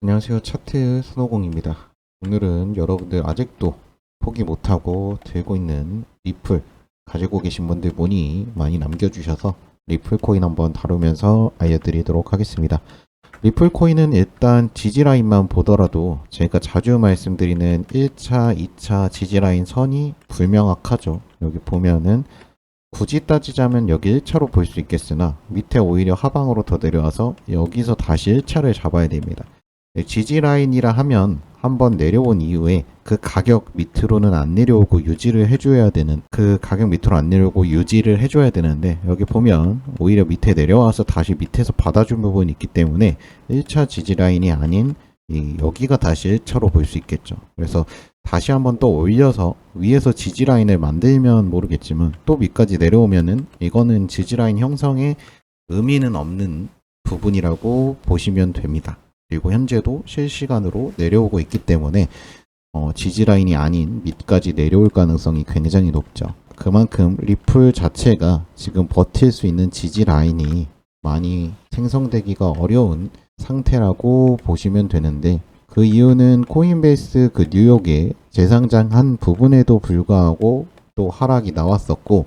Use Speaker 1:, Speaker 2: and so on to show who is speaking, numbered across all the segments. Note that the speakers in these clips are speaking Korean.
Speaker 1: 안녕하세요. 차트 손오공입니다. 오늘은 여러분들 아직도 포기 못하고 들고 있는 리플 가지고 계신 분들 문의 많이 남겨주셔서 리플 코인 한번 다루면서 알려드리도록 하겠습니다. 리플 코인은 일단 지지라인만 보더라도 제가 자주 말씀드리는 1차, 2차 지지라인 선이 불명확하죠. 여기 보면은 굳이 따지자면 여기 1차로 볼 수 있겠으나 밑에 오히려 하방으로 더 내려와서 여기서 다시 1차를 잡아야 됩니다. 네, 지지 라인이라 하면 한번 내려온 이후에 그 가격 밑으로는 안 내려오고 유지를 해줘야 되는 그 가격 밑으로 안 내려오고 유지를 해줘야 되는데 여기 보면 오히려 밑에 내려와서 다시 밑에서 받아준 부분이 있기 때문에 1차 지지 라인이 아닌 이 여기가 다시 1차로 볼 수 있겠죠. 그래서 다시 한번 또 올려서 위에서 지지 라인을 만들면 모르겠지만 또 밑까지 내려오면은 이거는 지지 라인 형성에 의미는 없는 부분이라고 보시면 됩니다. 그리고 현재도 실시간으로 내려오고 있기 때문에 어, 지지 라인이 아닌 밑까지 내려올 가능성이 굉장히 높죠. 그만큼 리플 자체가 지금 버틸 수 있는 지지 라인이 많이 생성되기가 어려운 상태라고 보시면 되는데 그 이유는 코인베이스 그 뉴욕에 재상장한 부분에도 불구하고 또 하락이 나왔었고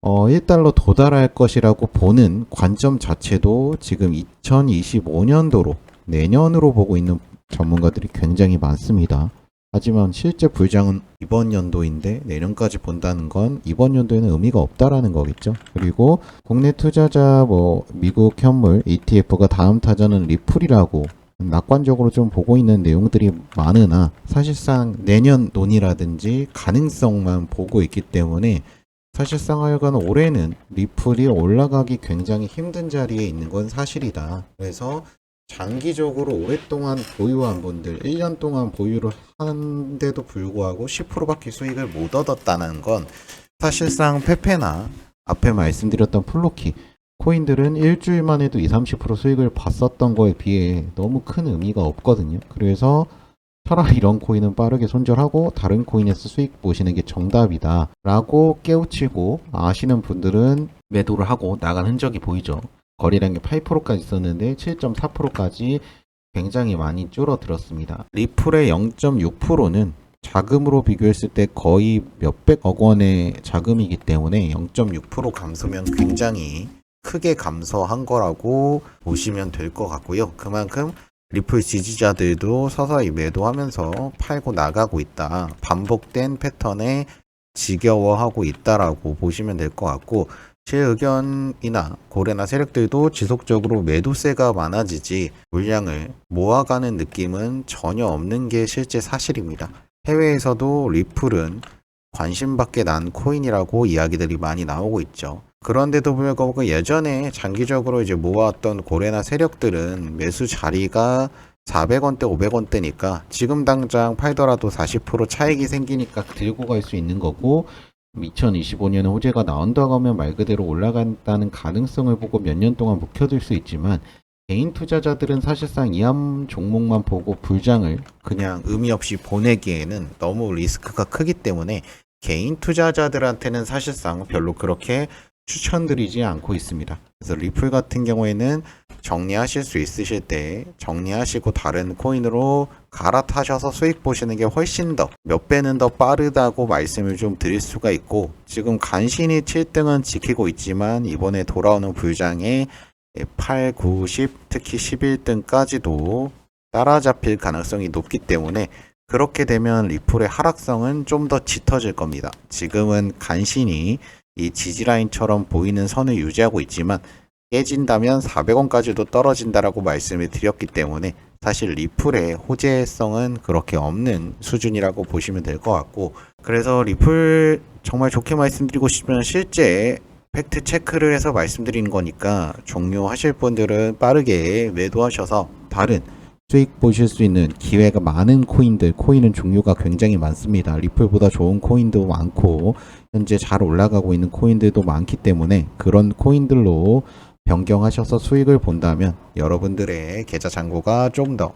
Speaker 1: 어, 1달러 도달할 것이라고 보는 관점 자체도 지금 2025년도로 내년으로 보고 있는 전문가들이 굉장히 많습니다. 하지만 실제 불장은 이번 연도인데 내년까지 본다는 건 이번 연도에는 의미가 없다라는 거겠죠. 그리고 국내 투자자 뭐 미국 현물 ETF가 다음 타자는 리플이라고 낙관적으로 좀 보고 있는 내용들이 많으나 사실상 내년 논의라든지 가능성만 보고 있기 때문에 사실상 하여간 올해는 리플이 올라가기 굉장히 힘든 자리에 있는 건 사실이다. 그래서 장기적으로 오랫동안 보유한 분들, 1년 동안 보유를 하는데도 불구하고 10%밖에 수익을 못 얻었다는 건 사실상 페페나 앞에 말씀드렸던 플로키 코인들은 일주일만 해도 20, 30% 수익을 봤었던 거에 비해 너무 큰 의미가 없거든요. 그래서 차라리 이런 코인은 빠르게 손절하고 다른 코인에서 수익 보시는 게 정답이다 라고 깨우치고 아시는 분들은 매도를 하고 나간 흔적이 보이죠. 거래량이 8%까지 있었는데 7.4%까지 굉장히 많이 줄어들었습니다. 리플의 0.6%는 자금으로 비교했을 때 거의 몇백억 원의 자금이기 때문에 0.6% 감소면 굉장히 크게 감소한 거라고 보시면 될 것 같고요. 그만큼 리플 지지자들도 서서히 매도하면서 팔고 나가고 있다. 반복된 패턴에 지겨워하고 있다라고 보시면 될 것 같고 제 의견이나 고래나 세력들도 지속적으로 매도세가 많아지지 물량을 모아가는 느낌은 전혀 없는 게 실제 사실입니다. 해외에서도 리플은 관심받게 난 코인이라고 이야기들이 많이 나오고 있죠. 그런데도 불구하고 예전에 장기적으로 이제 모아왔던 고래나 세력들은 매수 자리가 400원대, 500원대니까 지금 당장 팔더라도 40% 차익이 생기니까 들고 갈 수 있는 거고 2025년에 호재가 나온다고 하면 말 그대로 올라간다는 가능성을 보고 몇 년 동안 묵혀둘 수 있지만 개인 투자자들은 사실상 이한 종목만 보고 불장을 그냥 의미 없이 보내기에는 너무 리스크가 크기 때문에 개인 투자자들한테는 사실상 별로 그렇게 추천드리지 않고 있습니다. 그래서 리플 같은 경우에는 정리하실 수 있으실 때 정리하시고 다른 코인으로 갈아타셔서 수익 보시는 게 훨씬 더 몇 배는 더 빠르다고 말씀을 좀 드릴 수가 있고 지금 간신히 7등은 지키고 있지만 이번에 돌아오는 불장에 8, 9, 10 특히 11등까지도 따라잡힐 가능성이 높기 때문에 그렇게 되면 리플의 하락성은 좀 더 짙어질 겁니다. 지금은 간신히 이 지지라인처럼 보이는 선을 유지하고 있지만 깨진다면 400원까지도 떨어진다라고 말씀을 드렸기 때문에 사실 리플의 호재성은 그렇게 없는 수준이라고 보시면 될 것 같고 그래서 리플 정말 좋게 말씀드리고 싶으면 실제 팩트 체크를 해서 말씀드리는 거니까 종료하실 분들은 빠르게 매도하셔서 다른 수익 보실 수 있는 기회가 많은 코인들, 코인은 종류가 굉장히 많습니다. 리플보다 좋은 코인도 많고, 현재 잘 올라가고 있는 코인들도 많기 때문에 그런 코인들로 변경하셔서 수익을 본다면 여러분들의 계좌 잔고가 좀 더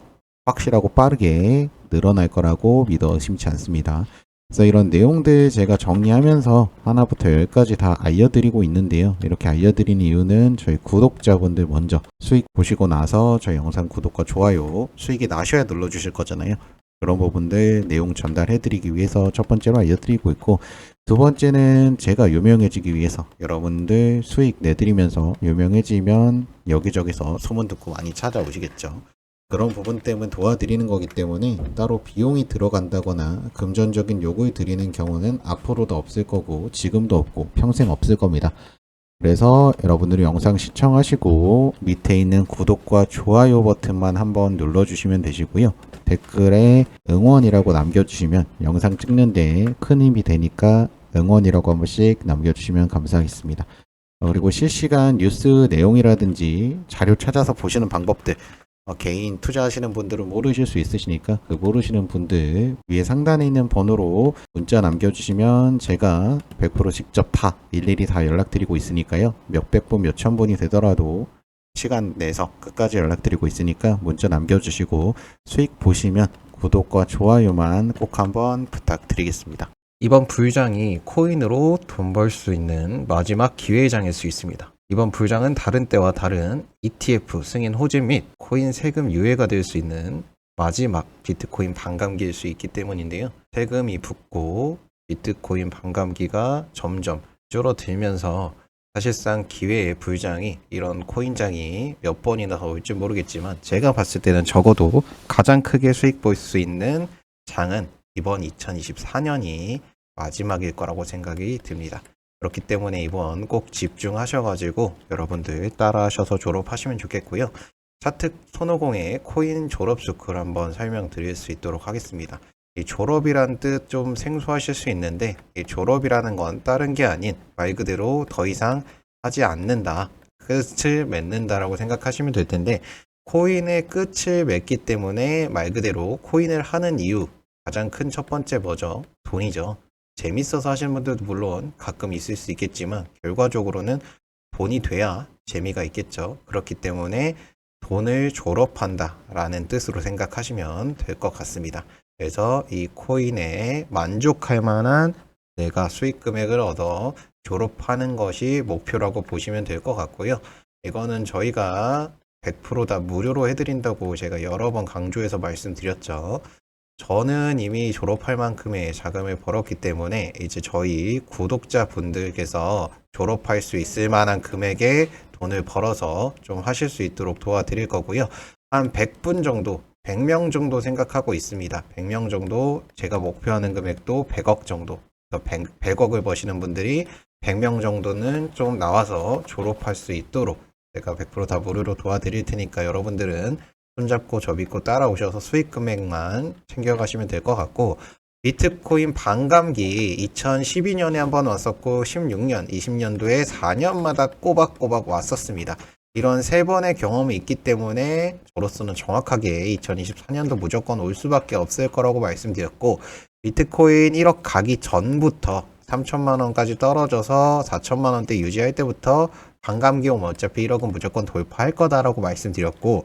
Speaker 1: 확실하고 빠르게 늘어날 거라고 믿어 의심치 않습니다. 그래서 이런 내용들 제가 정리하면서 하나부터 열까지 다 알려드리고 있는데요. 이렇게 알려드리는 이유는 저희 구독자분들 먼저 수익 보시고 나서 저희 영상 구독과 좋아요 수익이 나셔야 눌러주실 거잖아요. 그런 부분들 내용 전달해드리기 위해서 첫 번째로 알려드리고 있고 두 번째는 제가 유명해지기 위해서 여러분들 수익 내드리면서 유명해지면 여기저기서 소문 듣고 많이 찾아오시겠죠. 그런 부분 때문에 도와드리는 거기 때문에 따로 비용이 들어간다거나 금전적인 요구를 드리는 경우는 앞으로도 없을 거고 지금도 없고 평생 없을 겁니다. 그래서 여러분들이 영상 시청하시고 밑에 있는 구독과 좋아요 버튼만 한번 눌러주시면 되시고요. 댓글에 응원이라고 남겨주시면 영상 찍는데 큰 힘이 되니까 응원이라고 한 번씩 남겨주시면 감사하겠습니다. 어, 그리고 실시간 뉴스 내용이라든지 자료 찾아서 보시는 방법들 어, 개인 투자하시는 분들은 모르실 수 있으시니까 그 모르시는 분들 위에 상단에 있는 번호로 문자 남겨주시면 제가 100% 직접 다 일일이 다 연락드리고 있으니까요. 몇백 분, 몇천 분이 되더라도 시간 내서 끝까지 연락드리고 있으니까 문자 남겨주시고 수익 보시면 구독과 좋아요만 꼭 한번 부탁드리겠습니다.
Speaker 2: 이번 불장이 코인으로 돈 벌 수 있는 마지막 기회장일 수 있습니다. 이번 불장은 다른 때와 다른 ETF 승인 호재 및 코인 세금 유예가 될 수 있는 마지막 비트코인 반감기일 수 있기 때문인데요. 세금이 붙고 비트코인 반감기가 점점 줄어들면서 사실상 기회의 불장이 이런 코인장이 몇 번이나 더 올지 모르겠지만 제가 봤을 때는 적어도 가장 크게 수익 볼 수 있는 장은 이번 2024년이 마지막일 거라고 생각이 듭니다. 그렇기 때문에 이번 꼭 집중하셔가지고 여러분들 따라하셔서 졸업하시면 좋겠고요. 차특 손오공의 코인 졸업 스쿨 한번 설명드릴 수 있도록 하겠습니다. 이 졸업이란 뜻 좀 생소하실 수 있는데 이 졸업이라는 건 다른 게 아닌 말 그대로 더 이상 하지 않는다. 끝을 맺는다라고 생각하시면 될 텐데 코인의 끝을 맺기 때문에 말 그대로 코인을 하는 이유 가장 큰 첫 번째 뭐죠? 돈이죠. 재밌어서 하시는 분들도 물론 가끔 있을 수 있겠지만 결과적으로는 돈이 돼야 재미가 있겠죠. 그렇기 때문에 돈을 졸업한다 라는 뜻으로 생각하시면 될 것 같습니다. 그래서 이 코인에 만족할 만한 내가 수익 금액을 얻어 졸업하는 것이 목표라고 보시면 될 것 같고요. 이거는 저희가 100%다 무료로 해드린다고 제가 여러 번 강조해서 말씀드렸죠. 저는 이미 졸업할 만큼의 자금을 벌었기 때문에 이제 저희 구독자분들께서 졸업할 수 있을 만한 금액의 돈을 벌어서 좀 하실 수 있도록 도와드릴 거고요. 한 100분 정도, 100명 정도 생각하고 있습니다. 100명 정도 제가 목표하는 금액도 100억 정도. 100, 100억을 버시는 분들이 100명 정도는 좀 나와서 졸업할 수 있도록 제가 100%다 무료로 도와드릴 테니까 여러분들은 손잡고 저 믿고 따라오셔서 수익 금액만 챙겨가시면 될 것 같고 비트코인 반감기 2012년에 한번 왔었고 16년, 20년도에 4년마다 꼬박꼬박 왔었습니다. 이런 세 번의 경험이 있기 때문에 저로서는 정확하게 2024년도 무조건 올 수밖에 없을 거라고 말씀드렸고 비트코인 1억 가기 전부터 3천만 원까지 떨어져서 4천만 원대 유지할 때부터 반감기 오면 어차피 1억은 무조건 돌파할 거다라고 말씀드렸고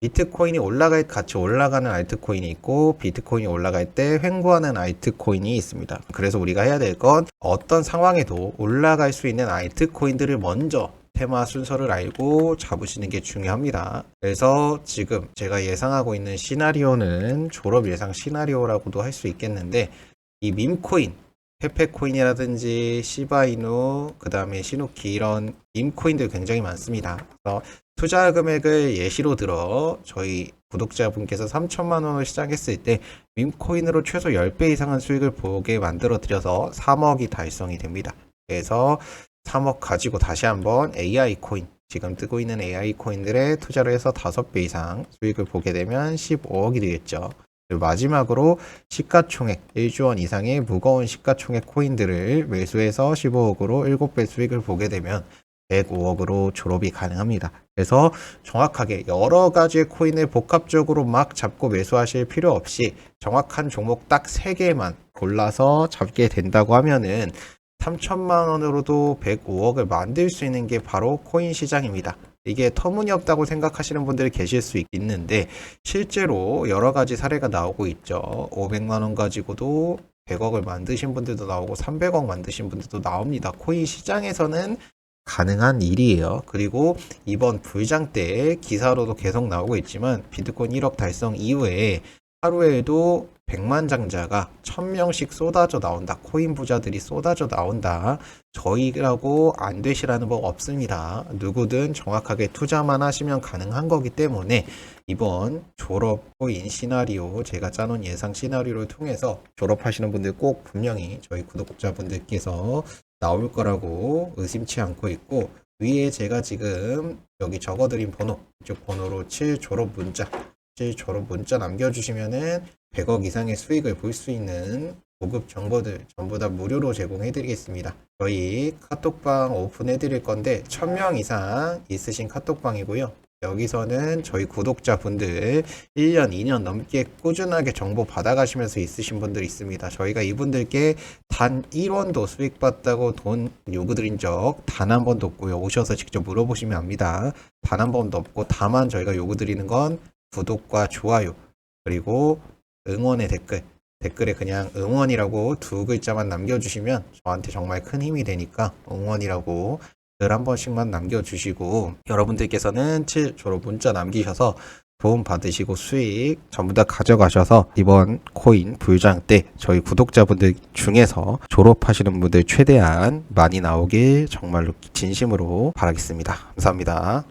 Speaker 2: 비트코인이 올라갈 같이 올라가는 알트코인이 있고 비트코인이 올라갈 때 횡보하는 알트코인이 있습니다. 그래서 우리가 해야 될 건 어떤 상황에도 올라갈 수 있는 알트코인들을 먼저 테마 순서를 알고 잡으시는 게 중요합니다. 그래서 지금 제가 예상하고 있는 시나리오는 졸업 예상 시나리오라고도 할 수 있겠는데 이 밈코인 페페코인이라든지 시바이누, 그 다음에 시누키 이런 밈코인들 굉장히 많습니다. 그래서 투자 금액을 예시로 들어 저희 구독자분께서 3천만 원을 시작했을 때 밈코인으로 최소 10배 이상의 수익을 보게 만들어 드려서 3억이 달성이 됩니다. 그래서 3억 가지고 다시 한번 AI 코인 지금 뜨고 있는 AI 코인들에 투자를 해서 5배 이상 수익을 보게 되면 15억이 되겠죠. 마지막으로 시가총액 1조 원 이상의 무거운 시가총액 코인들을 매수해서 15억으로 7배 수익을 보게 되면 105억으로 졸업이 가능합니다. 그래서 정확하게 여러 가지의 코인을 복합적으로 막 잡고 매수하실 필요 없이 정확한 종목 딱 3개만 골라서 잡게 된다고 하면은 3천만 원으로도 105억을 만들 수 있는 게 바로 코인 시장입니다. 이게 터무니없다고 생각하시는 분들이 계실 수 있- 있는데 실제로 여러 가지 사례가 나오고 있죠. 500만 원 가지고도 100억을 만드신 분들도 나오고 300억 만드신 분들도 나옵니다. 코인 시장에서는 가능한 일이에요. 그리고 이번 불장 때 기사로도 계속 나오고 있지만 비트코인 1억 달성 이후에 하루에도 100만 장자가 1000명씩 쏟아져 나온다. 코인 부자들이 쏟아져 나온다. 저희라고 안 되시라는 법 없습니다. 누구든 정확하게 투자만 하시면 가능한 거기 때문에 이번 졸업 코인 시나리오 제가 짜놓은 예상 시나리오를 통해서 졸업하시는 분들 꼭 분명히 저희 구독자분들께서 나올 거라고 의심치 않고 있고 위에 제가 지금 여기 적어드린 번호 이쪽 번호로 7 졸업 문자 7 졸업 문자 남겨주시면은 100억 이상의 수익을 볼 수 있는 고급 정보들 전부 다 무료로 제공해 드리겠습니다. 저희 카톡방 오픈해 드릴 건데 1000명 이상 있으신 카톡방이고요. 여기서는 저희 구독자분들 1년, 2년 넘게 꾸준하게 정보 받아가시면서 있으신 분들 있습니다. 저희가 이분들께 단 1원도 수익 받다고 돈 요구드린 적 단 한 번도 없고요. 오셔서 직접 물어보시면 압니다. 단 한 번도 없고 다만 저희가 요구드리는 건 구독과 좋아요 그리고 응원의 댓글 댓글에 그냥 응원이라고 두 글자만 남겨주시면 저한테 정말 큰 힘이 되니까 응원이라고 글한 번씩만 남겨주시고 여러분들께서는 7 졸업 문자 남기셔서 도움 받으시고 수익 전부 다 가져가셔서 이번 코인 불장 때 저희 구독자분들 중에서 졸업하시는 분들 최대한 많이 나오길 정말로 진심으로 바라겠습니다. 감사합니다.